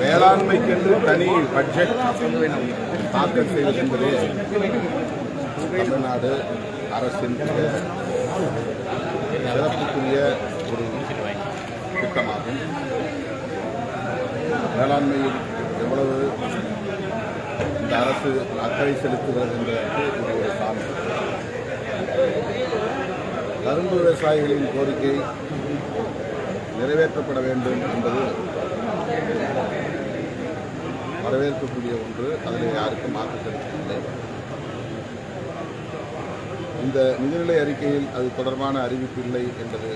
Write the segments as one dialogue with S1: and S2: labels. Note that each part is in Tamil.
S1: வேளாண்மைக்கென்று தனி பட்ஜெட் தாக்கல் செய்வது என்பது தமிழ்நாடு அரசின் சிறப்புக்குரிய ஒரு திட்டமாகும். வேளாண்மையில் எவ்வளவு இந்த அரசு அக்கறை செலுத்துகிறது என்பதற்கு இது ஒரு சாமி கரும்பு விவசாயிகளின் கோரிக்கை நிறைவேற்றப்பட வேண்டும் என்பது வரவேற்கக்கூடிய ஒன்று அதில் யாருக்கும் மாற்று கருத்து இந்த நிதிநிலை அறிக்கையில் அது தொடர்பான அறிவிப்பு இல்லை என்பது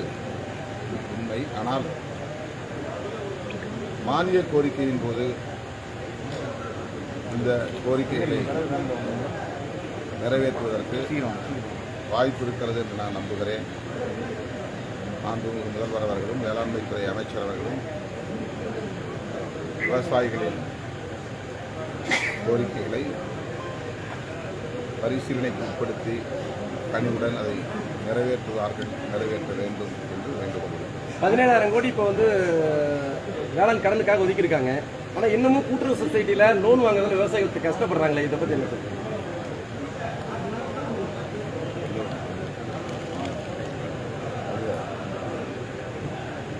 S1: உண்மை. ஆனால் மானிய கோரிக்கையின் போது இந்த கோரிக்கைகளை நிறைவேற்றுவதற்கு வாய்ப்பு இருக்கிறது என்று நான் நம்புகிறேன். மாண்புமிகு முதல்வர் அவர்களும் வேளாண்மைத்துறை அமைச்சர் அவர்களும் விவசாயிகளின் கோரிக்கைகளை பரிசீலனைக்கு உட்படுத்தி கனிவுடன் அதை நிறைவேற்றுவார்கள் நிறைவேற்ற வேண்டும் என்று வேண்டுகொள்கிறேன்
S2: பதினேழாயிரம் கோடி இப்போ வந்து வேளாண் கடனுக்காக ஒதுக்கியிருக்காங்க. ஆனால் இன்னமும் கூட்டுறவு சொசைட்டியில் லோன் வாங்குறதுல விவசாயிகளுக்கு கஷ்டப்படுறாங்களே இதை பற்றி என்ன சொல்றீங்க?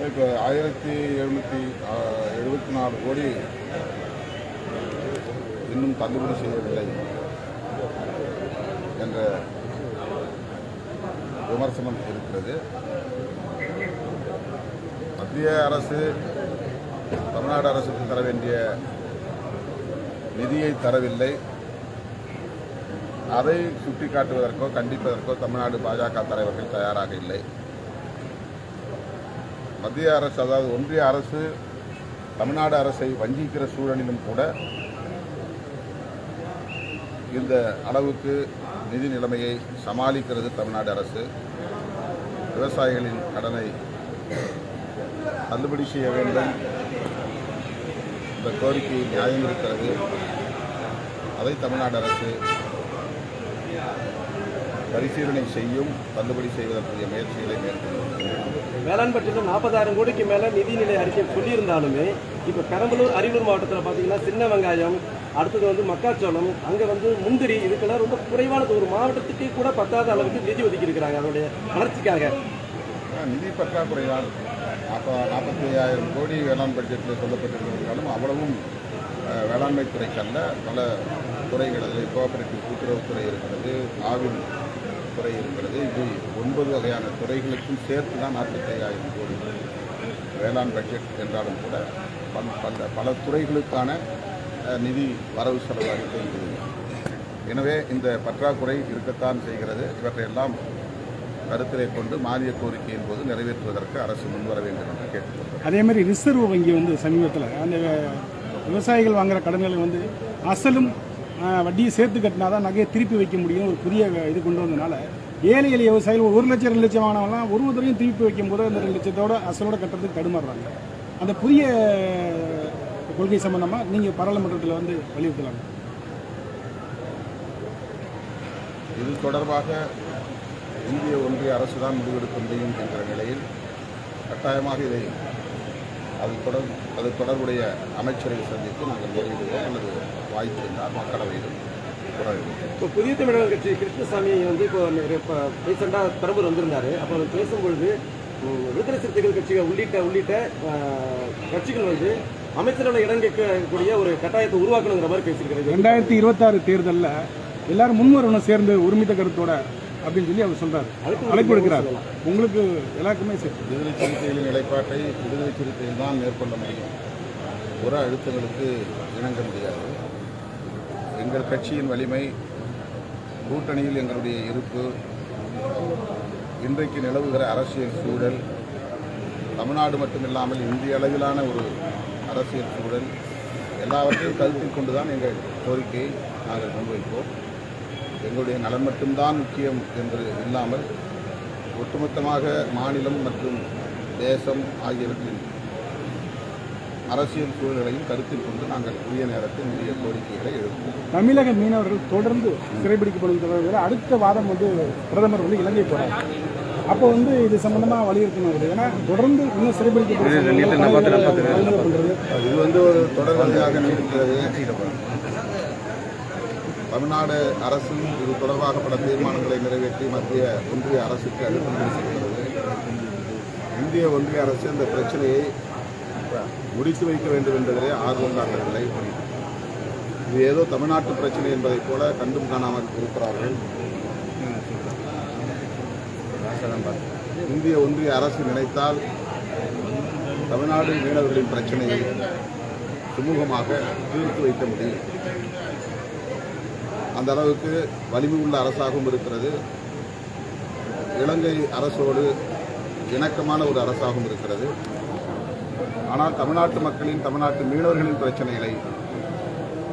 S1: இப்போ ஆயிரத்தி எழுநூற்றி எழுபத்தி நாலு கோடி இன்னும் தள்ளுபடி செய்யவில்லை என்ற விமர்சனம் இருக்கிறது. மத்திய அரசு தமிழ்நாடு அரசுக்கு தர வேண்டிய நிதியை தரவில்லை. அதை சுட்டிக்காட்டுவதற்கோ கண்டிப்பதற்கோ தமிழ்நாடு பாஜக தலைவர்கள் தயாராக இல்லை. மத்திய அரசு அதாவது ஒன்றிய அரசு தமிழ்நாடு அரசை வஞ்சிக்கிற சூழலிலும் கூட இந்த அளவுக்கு நிதி நிலைமையை சமாளிக்கிறது தமிழ்நாடு அரசு. விவசாயிகளின் கடனை தள்ளுபடி செய்ய வேண்டும். இந்த கோரிக்கை நியாயம் இருக்கிறது அதை தமிழ்நாடு அரசு பரிசீலனை செய்யும் தள்ளுபடி செய்வதற்குரிய முயற்சிகளை மேற்கொள்ளும்
S2: வேளாண் பட்ஜெட்டில் நாற்பதாயிரம் கோடிக்கு மேலே நிதிநிலை அறிக்கை சொல்லியிருந்தாலுமே இப்போ பெரம்பலூர் அரியலூர் மாவட்டத்தில் பார்த்தீங்கன்னா சின்ன வெங்காயம் அடுத்தது வந்து மக்காச்சோளம் அங்கே வந்து முந்திரி இதுக்கெல்லாம் ரொம்ப குறைவானது ஒரு மாவட்டத்துக்கு கூட பத்தாத அளவுக்கு நிதி ஒதுக்கி இருக்கிறாங்க அதனுடைய வளர்ச்சிக்காக.
S1: நிதி பற்றாக்குறை தான் அப்போ நாற்பத்தி ஐயாயிரம் கோடி வேளாண் பட்ஜெட்டில் சொல்லப்பட்டிருந்தாலும் அவ்வளவும் வேளாண்மை துறைக்கல்ல பல துறைகள் அதில் கோஆபரேட்டிவ் கூட்டுறவுத்துறை இருக்கிறது ஆவின் துறை இருக்கிறது இது ஒன்பது வகையான துறைகளுக்கும் சேர்த்து தான் நாற்பத்தி ஐயாயிரம் கோடி வேளாண் பட்ஜெட் என்றாலும் கூட பல் பல பல துறைகளுக்கான நிதி வரவு செலவு அறிக்கை இது எனவே இந்த பற்றாக்குறை இருக்கத்தான் செய்கிறது. இவற்றையெல்லாம் கருத்திலே கொண்டு மானிய கோரிக்கையின் போது நிறைவேற்றுவதற்கு அரசு முன்வர வேண்டும் என்று கேட்டுக்கொள்கிறேன்
S3: அதே மாதிரி ரிசர்வ் வங்கி வந்து சமீபத்தில் அந்த விவசாயிகள் வாங்குகிற கடன்களை வந்து அசலும் வட்டியை சேர்த்து கட்டினா தான் நகையை திருப்பி வைக்க முடியும் ஒரு புதிய இது கொண்டு வந்ததுனால ஏழை எளிய விவசாயிகள் ஒரு லட்சம் ரெண்டு லட்சம் வாங்கினவங்களாம் ஒரு தடவையும் திருப்பி வைக்கும் போது அந்த ரெண்டு லட்சத்தோட அசலோட கட்டுறதுக்கு தடுமாறுறாங்க. அந்த புதிய கொள்கை சம்பந்தமாக நீங்கள் பாராளுமன்றத்தில் வந்து வலியுறுத்தலாம்
S1: இது தொடர்பாக இந்திய ஒன்றிய அரசு தான் முடிவெடுக்க முடியும் என்ற நிலையில் கட்டாயமாக இதை அது தொடர் அது தொடர்புடைய அமைச்சரை சந்தித்து நாங்கள் வெளியிடுவோம் அல்லது வாய்ப்பு இருந்தால் மக்களவையிலும்
S2: இப்போ புதிய தமிழக கட்சி கிருஷ்ணசாமி வந்து இப்போ இப்போ ரீசெண்டாக பெரம்பூர் வந்திருந்தாரு. அப்போ அவர் பேசும்பொழுது விடுதலை சிறுத்தைகள் கட்சிகள் உள்ளிட்ட உள்ளிட்ட கட்சிகள் வந்து அமைச்சரவை இடம் கேட்கக்கூடிய ஒரு கட்டாயத்தை உருவாக்கணுங்கிற மாதிரி பேசியிருக்கிறது
S3: ரெண்டாயிரத்தி இருபத்தாறு தேர்தலில் எல்லாரும் முன்வரணும் சேர்ந்து ஒருமித்த கருத்தோட அப்படின்னு சொல்லி அவர் சொல்றாரு.
S2: அழைப்பு
S3: அழைப்பு உங்களுக்கு எல்லாருக்குமே சரி.
S1: விடுதலை சிறுத்தைகளின் நிலைப்பாட்டை விடுதலை சிறுத்தைகள் தான் மேற்கொள்ள முடியும். புற அழுத்தங்களுக்கு இணங்க முடியாது. எங்கள் கட்சியின் வலிமை கூட்டணியில் எங்களுடைய இருப்பு இன்றைக்கு நிலவுகிற அரசியல் சூழல் தமிழ்நாடு மட்டுமில்லாமல் இந்திய அளவிலான ஒரு அரசியல் சூழல் எல்லாவற்றையும் கருத்தில் கொண்டுதான் எங்கள் கோரிக்கையை நாங்கள் முன்வைப்போம். எங்களுடைய நலன் மட்டும்தான் முக்கியம் என்று இல்லாமல் ஒட்டுமொத்தமாக மாநிலம் மற்றும் தேசம் ஆகியவற்றின் அரசியல் சூழல்களையும் கருத்தில் கொண்டு நாங்கள் உரிய நேரத்தில் உரிய கோரிக்கைகளை எழுப்புவோம்.
S3: தமிழக மீனவர்கள் தொடர்ந்து சிறைபிடிக்கப்படும் தொடர்பில் அடுத்த வாதம் வந்து பிரதமர் வந்து இலங்கை போறார். அப்போ வந்து இது சம்பந்தமா வலியுறுத்தணும் ஏன்னா தொடர்ந்து இன்னும் சிறைபிடிக்கப்படுறது
S1: இது வந்து ஒரு தொடர்கதையாக நீடிக்கிறது. தமிழ்நாடு அரசும் இது தொடர்பாக பல தீர்மானங்களை நிறைவேற்றி மத்திய ஒன்றிய அரசுக்கு அழுத்தம் கொடுத்திருக்கிறது இந்திய ஒன்றிய அரசு இந்த பிரச்சனையை முடித்து வைக்க வேண்டும் என்பதிலே ஆர்வம் காட்டவில்லை. இது ஏதோ தமிழ்நாட்டு பிரச்சனை என்பதைப் போல கண்டும் காணாமல் இருக்கிறார்கள். இந்திய ஒன்றிய அரசு நினைத்தால் தமிழ்நாடு மீனவர்களின் பிரச்சனையை சுமூகமாக தீர்த்து வைக்க முடியும். அந்த அளவுக்கு வலிமை உள்ள அரசாகவும் இருக்கிறது. இலங்கை அரசோடு இணக்கமான ஒரு அரசாகவும் இருக்கிறது. ஆனால் தமிழ்நாட்டு மக்களின் தமிழ்நாட்டு மீனவர்களின் பிரச்சனைகளை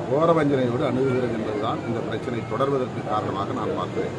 S1: கோரவஞ்சனையோடு அணுகுகிறது என்பதுதான் இந்த பிரச்சனை தொடர்வதற்கு காரணமாக நான் பார்க்கிறேன்.